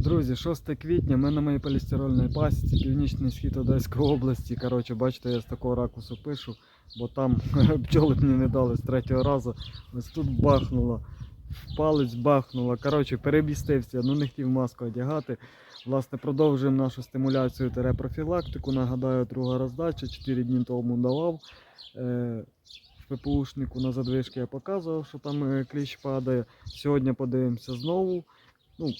Друзі, 6 квітня ми на моїй полістирольній пасіці, північний схід Одеської області. Коротше, бачите, я з такого ракурсу пишу, бо там бджоли мені не дали з третього разу. Ось тут бахнуло, палець бахнуло. Коротше, перебістився, ну не хотів маску одягати. Власне, продовжуємо нашу стимуляцію та профілактику. Нагадаю, друга роздача, 4 дні тому давав. Е, ППУшнику на задвижки я показував, що там е, кліщ падає. Сьогодні подивимося знову. Ну,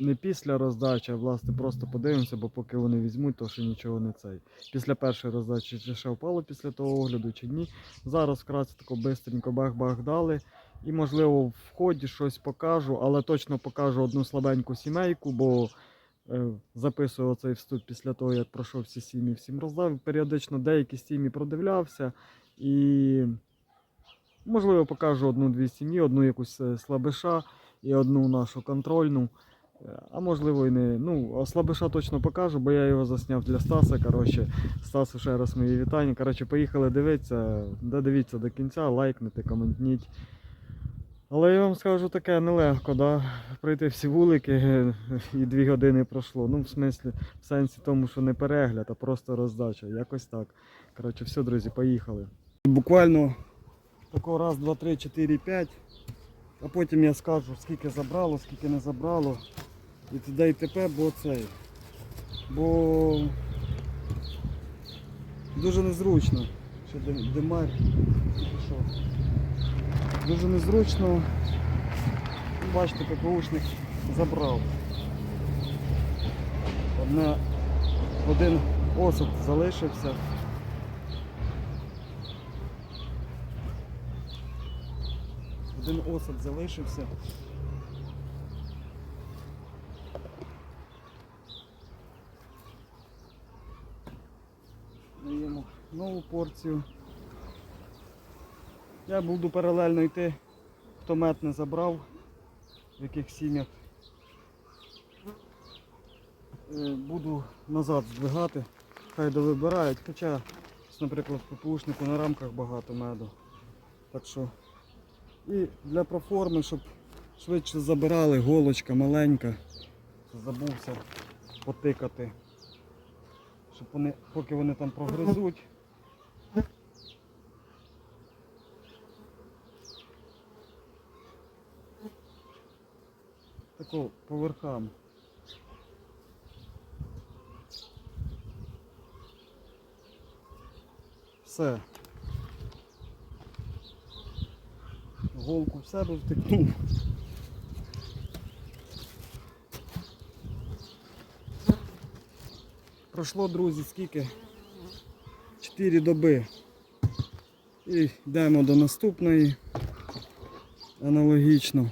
не після роздачі, а власне просто подивимося, бо поки вони візьмуть, то ще нічого не цей. Після першої роздачі чи ще впало після того огляду, чи ні. Зараз вкратце тако бистренько бах-бах дали. І можливо в ході щось покажу, але точно покажу одну слабеньку сімейку, бо е, записував цей вступ після того, як пройшов всі сім'ї, всім роздав. Періодично деякі сім'ї продивлявся і можливо покажу одну-дві сім'ї, одну якусь е, слабиша і одну нашу контрольну. А можливо і не. Ну, а слабиша точно покажу, бо я його засняв для Стаса. Коротше, Стасу ще раз мої вітання. Коротше, поїхали дивитися. Додивіться до кінця, лайкнете, коментніть. Але я вам скажу таке нелегко, да? пройти всі вулики і дві години пройшло. Ну, в смислі, в сенсі тому, що не перегляд, а просто роздача. Якось так. Коротше, все, друзі, поїхали. Буквально такого раз, два, три, чотири, п'ять. А потім я скажу, скільки забрало, скільки не забрало. І т.д. і т.п. бо цей. Бо дуже незручно. Дим- димар. Дуже незручно. Бачите, ППУшник забрав. Одна, один осад залишився. Один осад залишився. Порцію. Я буду паралельно йти, хто мед не забрав, в яких сім'ях. Е, Буду назад здвигати, хай довибирають. Хоча, наприклад, в ППУшнику на рамках багато меду. Так що і для проформи, щоб швидше забирали, голочка маленька. Забувся потикати. Щоб вони, поки вони там прогризуть. Тако по верхам. Все. Голку в себе втикнув. Пройшло, друзі, скільки? 4 доби. І йдемо до наступної. Аналогічно.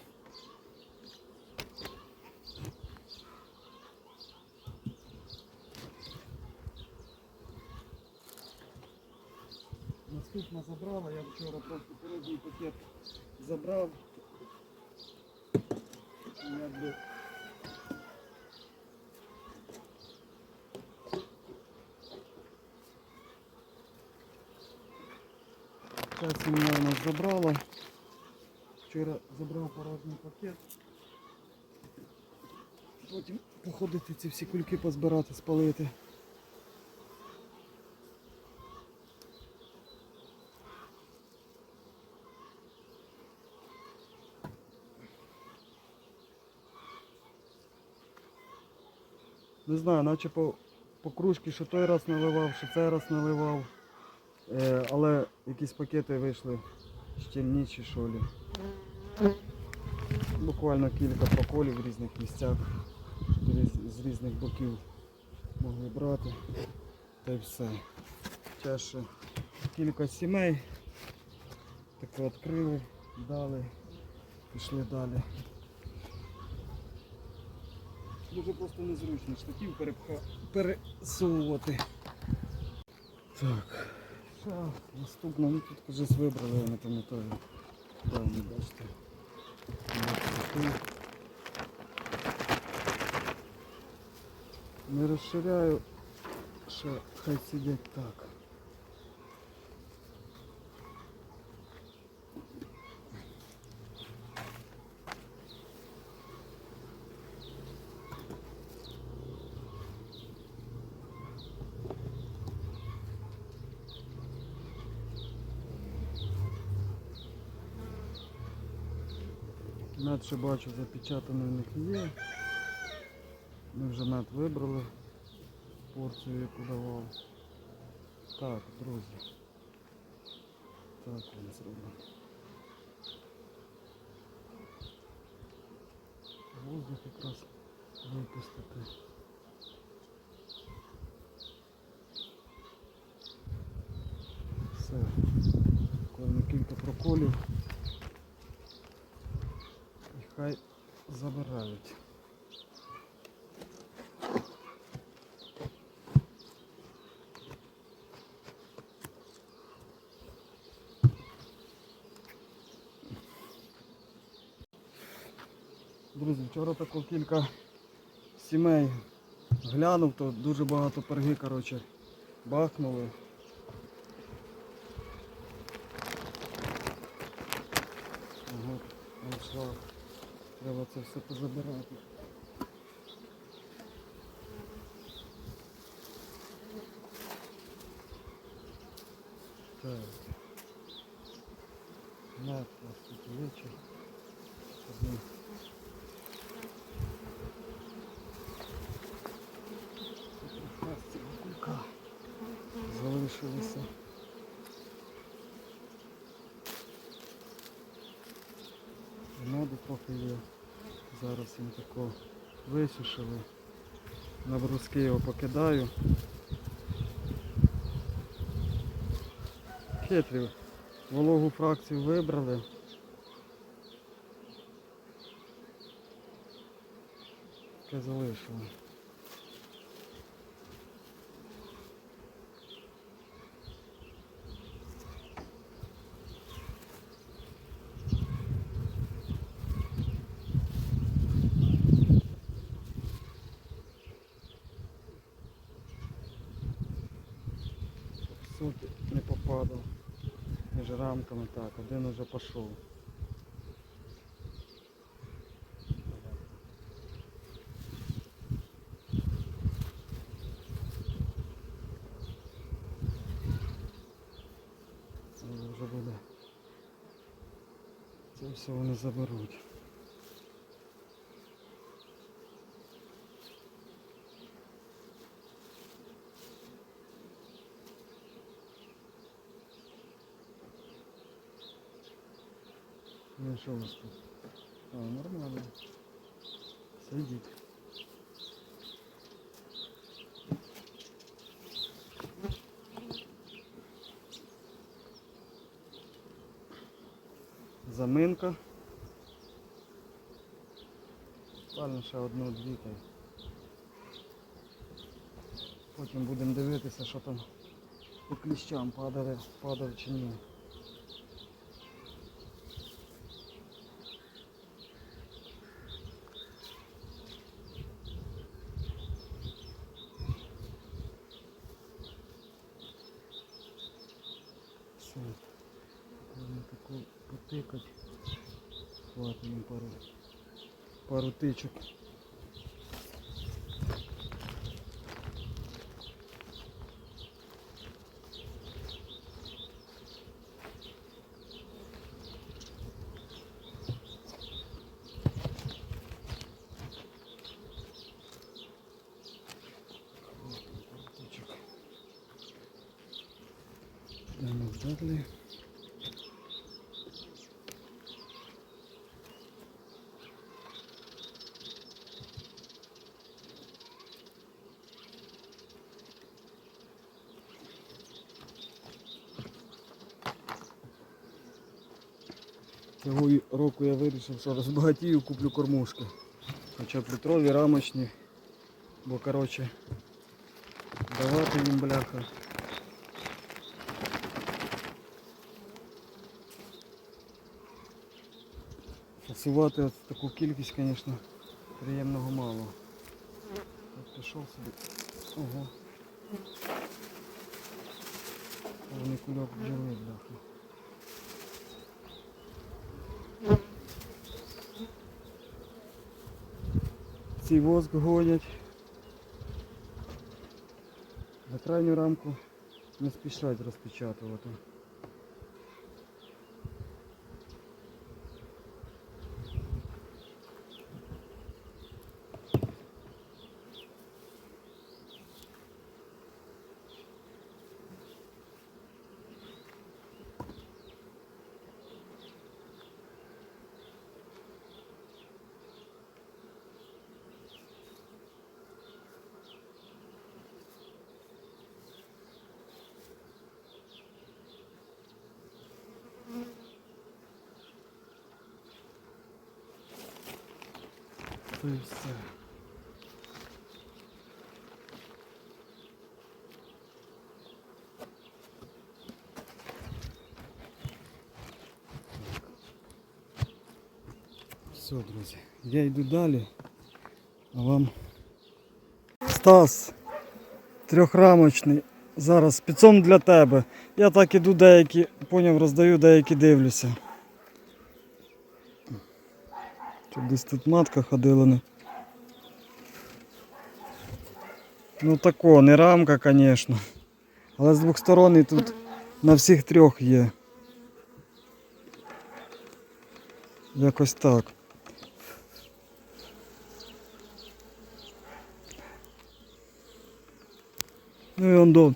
Наступна забрала, я вчора просто передній пакет забрав. Якби Ця сім'я у нас забрала. Вчора забрав порожній пакет. Потім походити ці всі кульки позбирати, спалити. Не знаю, наче по, по кружці, що той раз наливав, що цей раз наливав. Е, але якісь пакети вийшли щільніші, що лі. Буквально кілька проколів в різних місцях, з різних боків могли брати. Та й все. Ще ще кілька сімей. Таке відкрили, дали, пішли далі. Дуже просто незручно штатів перепха... пересовувати. Так. Наступно, ну тут кажись вибрали, я не пам'ятаю. Бачите. Бачите. Не розширяю, що хай сидять так. Мед ще бачу запечатаний у них є. Ми вже мед вибрали. Порцію яку давав. Так, друзі. Так він зробив. Воздух якраз випустити. Все. Буквально кілька проколів. Хай забирають. Друзі, вчора тако кілька сімей глянув, то дуже багато перги, коротше, бахнули. Ага, аншлаг. Треба це все позабирати. Так. На, у нас тут вечір. Одну. Тут трохи кулька залишилося. Меду трохи є. Зараз їм тако висушили. На бруски його покидаю. Хитрів. Вологу фракцію вибрали. Таке залишили. Суть не попадав. Між рамками так, один уже пішов. Вже буде. Це все вони заберуть. Ну що у вас тут? А, нормально. Сидіть. Заминка. Буквально ще одну-дві. Потім будемо дивитися, що там по кліщам падає, падав чи ні. Все. Можна таку потикать. Хватить їм пару, пару тичок. Йдемо далі. Цього року я вирішив, що розбагатію, куплю кормушки. Хоча б рамочні. Бо коротше давати їм бляха. Фасувати от таку кількість, звісно, приємного мало. От пішов собі. Ого. Повний кульок бджоли, бляха. Ці воск гонять. На крайню рамку не спішать розпечатувати. І все. Все, друзі, я йду далі, а вам Стас, трьохрамочний, зараз спецом для тебе. Я так іду деякі, поняв, роздаю, деякі дивлюся. Тут десь тут матка ходила. Не. Ну тако, не рамка, звісно. Але з двох сторон тут на всіх трьох є. Якось так. Ну і он до.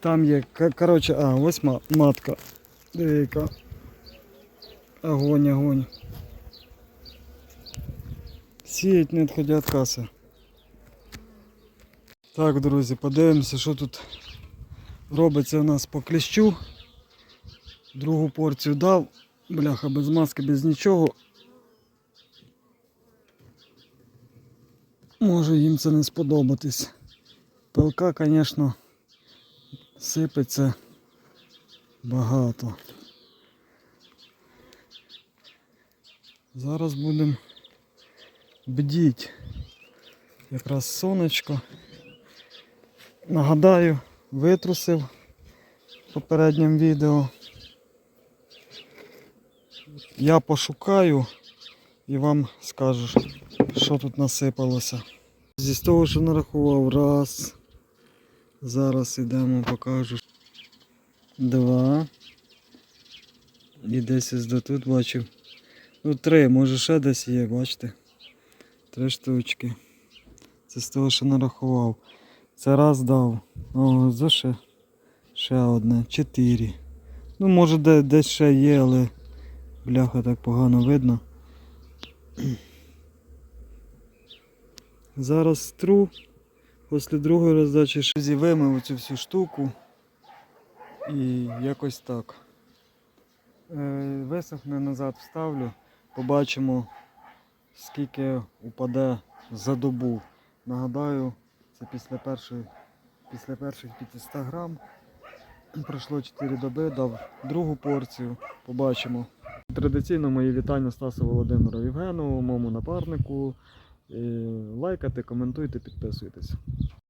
там є, коротше, а, ось матка. Диви. Огонь, огонь. Сіять не відходя від каси. Так, друзі, подивимося, що тут робиться у нас по кліщу. Другу порцію дав. Бляха, без маски, без нічого. Може їм це не сподобатись. Пилка, звісно, сипеться багато. Зараз будемо бдіть. Якраз сонечко. Нагадаю, витрусив в попередньому відео. Я пошукаю і вам скажу, що тут насипалося. Зі того, що нарахував, раз. Зараз йдемо, покажу. Два. І десь ось до тут бачив. Ну, три, може ще десь є, бачите? Три штучки. Це з того, що нарахував. Це раз дав. О, за ще. Ще одне. Чотири. Ну, може де, десь ще є, але бляха так погано видно. Зараз стру. Після другої роздачі ще вимив цю всю штуку. І якось так. Е, Висохне назад вставлю. Побачимо, скільки упаде за добу. Нагадаю, це після першої, після перших 500 грам. Пройшло 4 доби, дав другу порцію. Побачимо. Традиційно мої вітання Стасу Володимиру Євгенову, моєму напарнику. Е, Лайкайте, коментуйте, підписуйтесь.